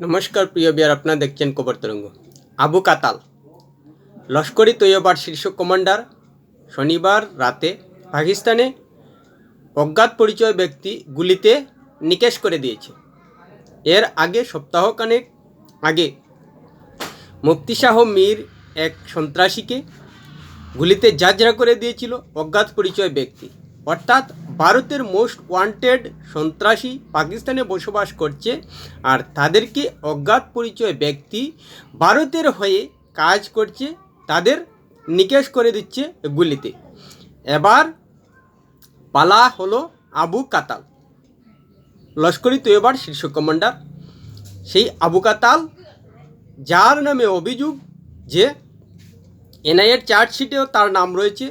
নমস্কার, প্রিয় বিয়ার, আপনারা দেখছেন কবর তরঙ্গ। আবু কাতাল লস্করি তৈয়বার শীর্ষ কমান্ডার, শনিবার রাতে পাকিস্তানে অজ্ঞাত পরিচয় ব্যক্তি গুলিতে নিকেশ করে দিয়েছে। এর আগে সপ্তাহখানেক আগে মুফতি শাহ মীর এক সন্ত্রাসীকে গুলিতে জাজরা করে দিয়েছিল অজ্ঞাত পরিচয় ব্যক্তি। অর্থাৎ ভারতের মোস্ট ওয়ান্টেড সন্ত্রাসী পাকিস্তানে বসবাস করছে আর তাদেরকে অজ্ঞাত পরিচয় ব্যক্তি ভারতের হয়ে কাজ করছে, তাদের নিকেশ করে দিচ্ছে গুলিতে। এবার পালা হলো আবু কাতাল। লস্করি তৈয়বার শীর্ষ কমান্ডার সেই আবু কাতাল, যার নামে অভিযোগ যে এনআইএর চার্জশিটেও তার নাম রয়েছে।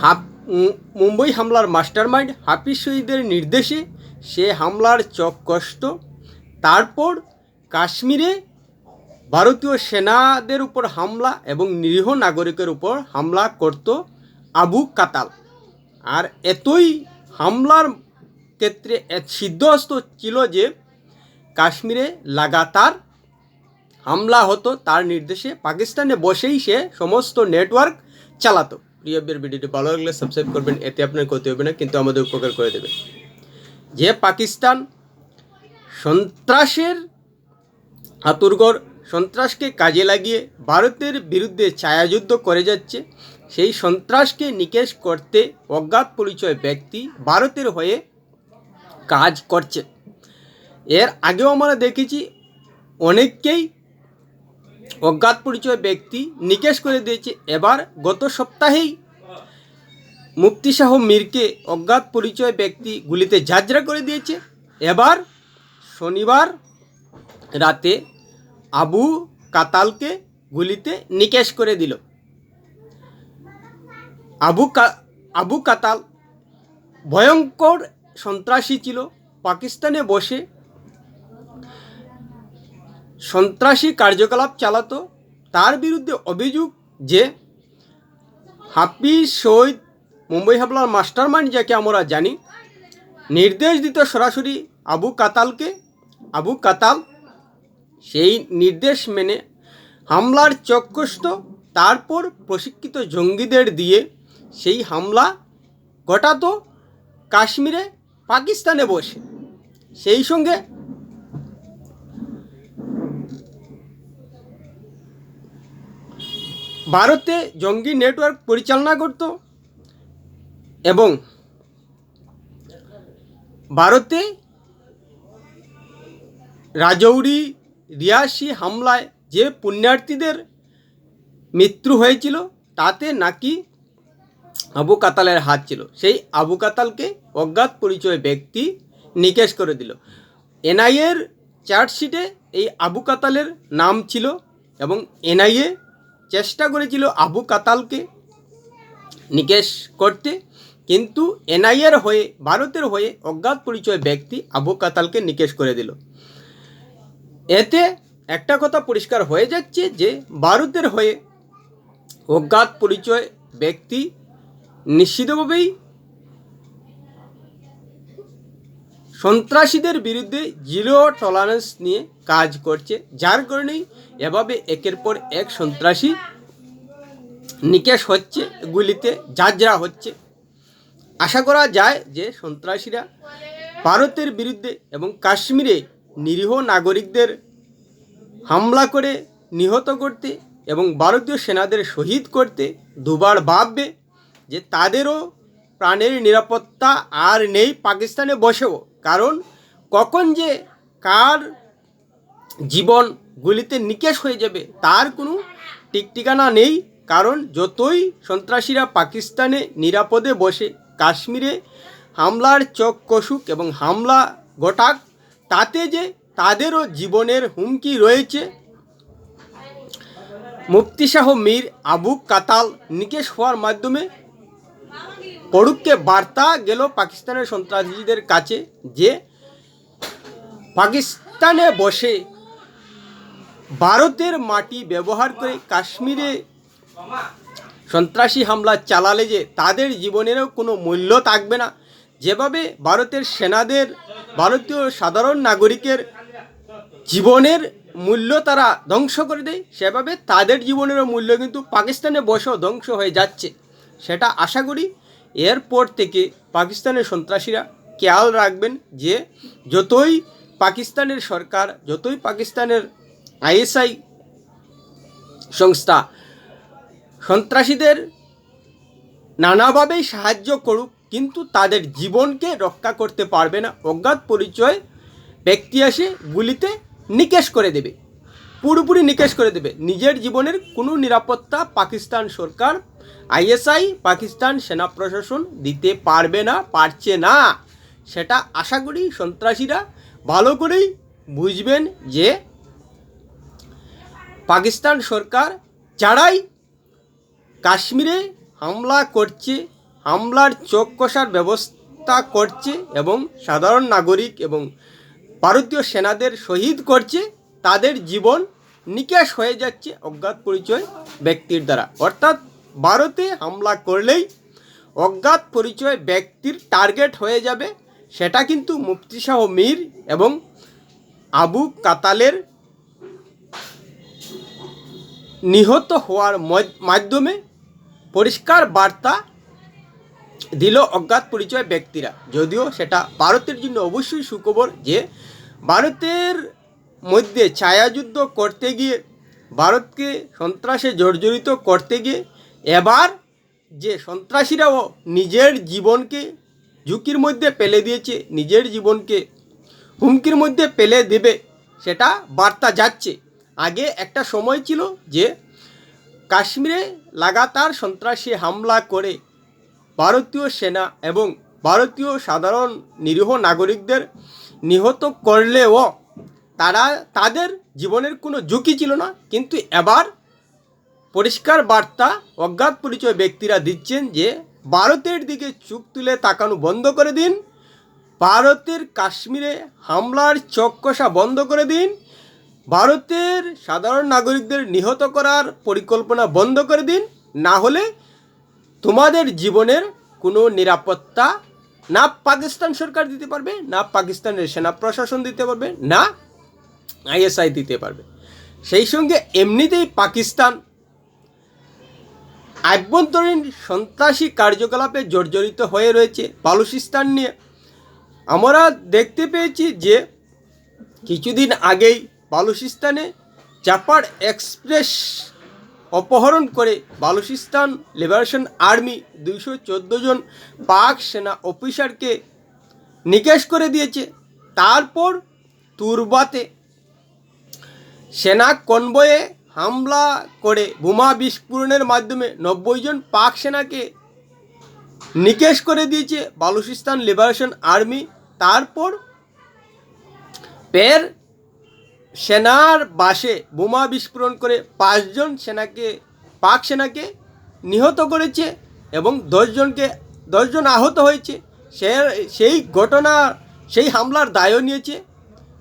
হাফ মুম্বই হামলার মাস্টারমাইন্ড হাফিজ শহীদের নির্দেশে সে হামলার চক কষ্ট। তারপর কাশ্মীরে ভারতীয় সেনাদের উপর হামলা এবং নিরীহ নাগরিকের উপর হামলা করত আবু কাতাল। আর এতই হামলার ক্ষেত্রে সিদ্ধহস্ত ছিল যে কাশ্মীরে লাগাতার হামলা হতো, তার নির্দেশে পাকিস্তানে বসেই সে সমস্ত নেটওয়ার্ক চালাতো। প্রিয় বের ভিডিওটি ভালো লাগলে সাবস্ক্রাইব করবেন, এতে আপনার ক্ষতি হবে না, কিন্তু আমাদের উপকার করে দেবে। যে পাকিস্তান সন্ত্রাসের হাতুরগড় সন্ত্রাসকে কাজে লাগিয়ে ভারতের বিরুদ্ধে ছায়াযুদ্ধ করে যাচ্ছে, সেই সন্ত্রাসকে নিকেশ করতে অজ্ঞাত পরিচয় ব্যক্তি ভারতের হয়ে কাজ করছে। এর আগেও আমরা দেখেছি, অনেককেই অজ্ঞাত পরিচয় ব্যক্তি নিকেশ করে দিয়েছে। এবার গত সপ্তাহেই মুক্তি শাহ মীরকে অজ্ঞাত পরিচয় ব্যক্তি গুলিতে ঝাঁঝরা করে দিয়েছে। এবার শনিবার রাতে আবু কাতালকে গুলিতে নিকেশ করে দিল। আবু আবু কাতাল ভয়ঙ্কর সন্ত্রাসী ছিল। পাকিস্তানে বসে সন্ত্রাসী কার্যকলাপ চালাতো, তার বিরুদ্ধে অভিযোগ যে হাফিজ শহীদ মুম্বই হামলার মাস্টার মাইন্ড যাকে আমরা জানি, নির্দেশ দিত সরাসরি আবু কাতালকে, আবু কাতাল সেই নির্দেশ মেনে হামলার চক্কস্ত তারপর প্রশিক্ষিত জঙ্গিদের দিয়ে সেই হামলা ঘটাতো কাশ্মীরে পাকিস্তানে বসে। সেই সঙ্গে ভারতে জঙ্গি নেটওয়ার্ক পরিচালনা করত এবং ভারতে রাজৌরি রিয়াসি হামলায় যে পুণ্যার্থীদের মৃত্যু হয়েছিল, তাতে নাকি আবু কাতালের হাত ছিল। সেই আবু কাতালকে অজ্ঞাত পরিচয় ব্যক্তি নিকেশ করে দিল। এনআইএর চার্জশিটে এই আবু কাতালের নাম ছিল এবং এনআইএ চেষ্টা করেছিল আবু কাতালকে নিকেশ করতে, কিন্তু এনআইএর হয়ে, ভারতের হয়ে অজ্ঞাত পরিচয় ব্যক্তি আবু কাতালকে নিকেশ করে দিল। এতে একটা কথা পরিষ্কার হয়ে যাচ্ছে যে, ভারতের হয়ে অজ্ঞাত পরিচয় ব্যক্তি নিশ্চিতভাবেই সন্ত্রাসীদের বিরুদ্ধে জিরো টলারেন্স নিয়ে কাজ করছে। যার কারণেই এভাবে একের পর এক সন্ত্রাসী নিকেশ হচ্ছে, গুলিতে ঝাঁঝরা হচ্ছে। আশা করা যায় যে সন্ত্রাসীরা ভারতের বিরুদ্ধে এবং কাশ্মীরে নিরীহ নাগরিকদের হামলা করে নিহত করতে এবং ভারতীয় সেনাদের শহীদ করতে দুবার ভাববে যে তাদেরও প্রাণের নিরাপত্তা আর নেই পাকিস্তানে বসেও। কারণ কখন যে কার জীবন গুলিতে নিকেশ হয়ে যাবে, তার কোনো টিকটিকানা নেই। কারণ যতই সন্ত্রাসীরা পাকিস্তানে নিরাপদে বসে, কাশ্মীরে হামলার চোখ কষুক এবং হামলা ঘটাক, তাতে যে তাদেরও জীবনের হুমকি রয়েছে। মুফতি শাহ মীর আবু কাতাল নিকেশ হওয়ার মাধ্যমে পড়ুককে বার্তা গেল পাকিস্তানের সন্ত্রাসীদের কাছে যে পাকিস্তানে বসে ভারতের মাটি ব্যবহার করে কাশ্মীরে সন্ত্রাসী হামলা চালালে যে তাদের জীবনেরও কোনো মূল্য থাকবে না। যেভাবে ভারতের সেনাদের, ভারতীয় সাধারণ নাগরিকের জীবনের মূল্য তারা ধ্বংস করে দেয়, সেভাবে তাদের জীবনেরও মূল্য কিন্তু পাকিস্তানে বসেও ধ্বংস হয়ে যাচ্ছে। সেটা আশা করি এরপর থেকে পাকিস্তানের সন্ত্রাসীরা খেয়াল রাখবেন যে যতই পাকিস্তানের সরকার, যতই পাকিস্তানের আইএসআই সংস্থা সন্ত্রাসীদের নানাভাবেই সাহায্য করুক, কিন্তু তাদের জীবনকে রক্ষা করতে পারবে না। অজ্ঞাত পরিচয় ব্যক্তি এসে গুলিতে নিকেশ করে দেবে। পুরোপুরি নিকেশ করে দেবে। নিজের জীবনের কোনো নিরাপত্তা পাকিস্তান সরকার আইএসআই, পাকিস্তান সেনা প্রশাসন দিতে পারবে না, পারছে না। সেটা আশা করি সন্ত্রাসীরা ভালো করেই বুঝবেন যে পাকিস্তান সরকার যারাই কাশ্মীরে হামলা করছে, হামলার চোখ কষার ব্যবস্থা করছে এবং সাধারণ নাগরিক এবং ভারতীয় সেনাদের শহীদ করছে, তাদের জীবন নিকাশ হয়ে যাচ্ছে অজ্ঞাত পরিচয় ব্যক্তির দ্বারা। অর্থাৎ ভারতে হামলা করলেই অজ্ঞাত পরিচয় ব্যক্তির টার্গেট হয়ে যাবে, সেটা কিন্তু মুফতি শাহ মীর এবং আবু কাতালের নিহত হওয়ার মাধ্যমে পরিষ্কার বার্তা দিল অজ্ঞাত পরিচয় ব্যক্তিরা। যদিও সেটা ভারতের জন্য অবশ্যই সুখবর যে ভারতের মধ্যে ছায়াযুদ্ধ করতে গিয়ে, ভারতকে সন্ত্রাসে জর্জরিত করতে গিয়ে এবার যে সন্ত্রাসীরাও নিজের জীবনকে ঝুঁকির মধ্যে ফেলে দিয়েছে, নিজের জীবনকে হুমকির মধ্যে ফেলে দেবে, সেটা বার্তা যাচ্ছে। আগে একটা সময় ছিল যে কাশ্মীরে লাগাতার সন্ত্রাসী হামলা করে ভারতীয় সেনা এবং ভারতীয় সাধারণ নিরীহ নাগরিকদের নিহত করলেও তারা, তাদের জীবনের কোনো ঝুঁকি ছিল না। কিন্তু এবার পরিষ্কার বার্তা, অজ্ঞাত পরিচয় ব্যক্তিরা দিচ্ছেন যে, ভারতের দিকে চুপ তুলে তাকানো বন্ধ করে দিন। ভারতের কাশ্মীরে হামলার চোখ বন্ধ করে দিন। ভারতের সাধারণ নাগরিকদের নিহত করার পরিকল্পনা বন্ধ করে দিন। না হলে তোমাদের জীবনের কোনো নিরাপত্তা না পাকিস্তান সরকার দিতে পারবে, না পাকিস্তানের সেনা প্রশাসন দিতে পারবে, না আইএসআই দিতে পারবে। সেই সঙ্গে এমনিতেই পাকিস্তান আভ্যন্তরীণ সন্ত্রাসী কার্যকলাপে জর্জরিত হয়ে রয়েছে বালুচিস্তান নিয়ে। আমরা দেখতে পেয়েছি যে কিছুদিন আগেই বালুচিস্তানে জাপার এক্সপ্রেস অপহরণ করে বালুচিস্তান লিবারেশন আর্মি দুইশো চোদ্দ জন পাক সেনা অফিসারকে নিকেশ করে দিয়েছে। তারপর তুরবাতে সেনা কনবয়ে হামলা করে বোমা বিস্ফোরণের মাধ্যমে নব্বই জন পাক সেনাকে নিকেশ করে দিয়েছে বালুচিস্তান লিবারেশন আর্মি। তারপর পের সেনার বাসে বোমা বিস্ফোরণ করে পাঁচজন সেনাকে, পাক সেনাকে নিহত করেছে এবং দশজনকে দশজন আহত হয়েছে। সে, সেই ঘটনা, সেই হামলার দায়ও নিয়েছে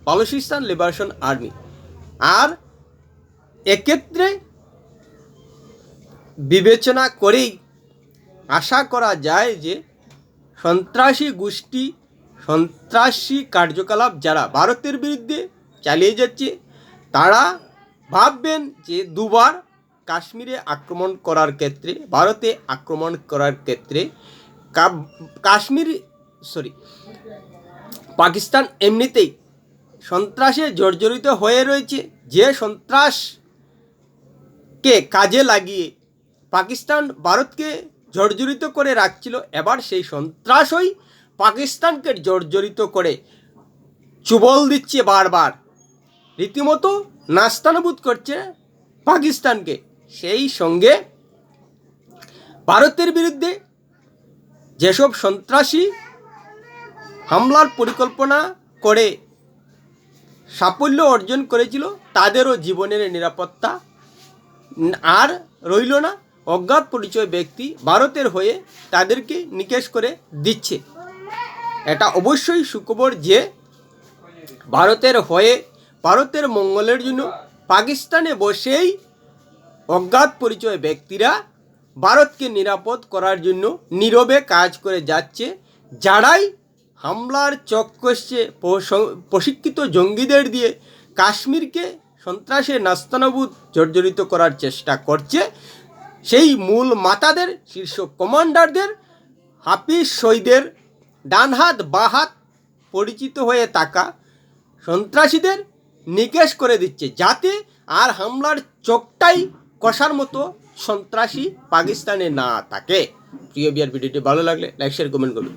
বালুচিস্তান লিবারেশন আর্মি। আর এক্ষেত্রে বিবেচনা করেই আশা করা যায় যে সন্ত্রাসী গোষ্ঠী, সন্ত্রাসী কার্যকলাপ যারা ভারতের বিরুদ্ধে চালিয়ে যাচ্ছে, তারা ভাববেন যে দুবার কাশ্মীরে আক্রমণ করার ক্ষেত্রে, ভারতে আক্রমণ করার ক্ষেত্রে কাশ্মীর সরি পাকিস্তান এমনিতেই সন্ত্রাসে জর্জরিত হয়ে রয়েছে। যে সন্ত্রাসকে কাজে লাগিয়ে পাকিস্তান ভারতকে জর্জরিত করে রাখছিল, এবার সেই সন্ত্রাসই পাকিস্তানকে জর্জরিত করে। চুবল দিচ্ছে বারবার। রীতিমতো নাস্তানুবোধ করছে পাকিস্তানকে। সেই সঙ্গে ভারতের বিরুদ্ধে যেসব সন্ত্রাসী হামলার পরিকল্পনা করে সাফল্য অর্জন করেছিল, তাদেরও জীবনের নিরাপত্তা আর রইল না। অজ্ঞাত পরিচয় ব্যক্তি ভারতের হয়ে তাদেরকে নিকেশ করে দিচ্ছে। এটা অবশ্যই সুখবর যে ভারতের হয়ে ভারতের মঙ্গলের জন্য পাকিস্তানে বসেই অজ্ঞাত পরিচয় ব্যক্তিরা ভারতকে নিরাপদ করার জন্য নীরবে কাজ করে যাচ্ছে। যারাই হামলার চক কষছে প্রশিক্ষিত জঙ্গিদের দিয়ে কাশ্মীরকে সন্ত্রাসের নাস্তানবুদ জর্জরিত করার চেষ্টা করছে। সেই মূল মাতাদের, শীর্ষ কমান্ডারদের, হাফিজ সৈদের ডানহাত বাহাত পরিচিত হয়ে থাকা সন্ত্রাসীদের নিকেশ করে দিচ্ছে যাতে আর হামলার চোখটাই কষার মতো সন্ত্রাসী পাকিস্তানে না থাকে। প্রিয় বিয়ার ভিডিওটি ভালো লাগলে লাইক শেয়ার কমেন্ট করুন।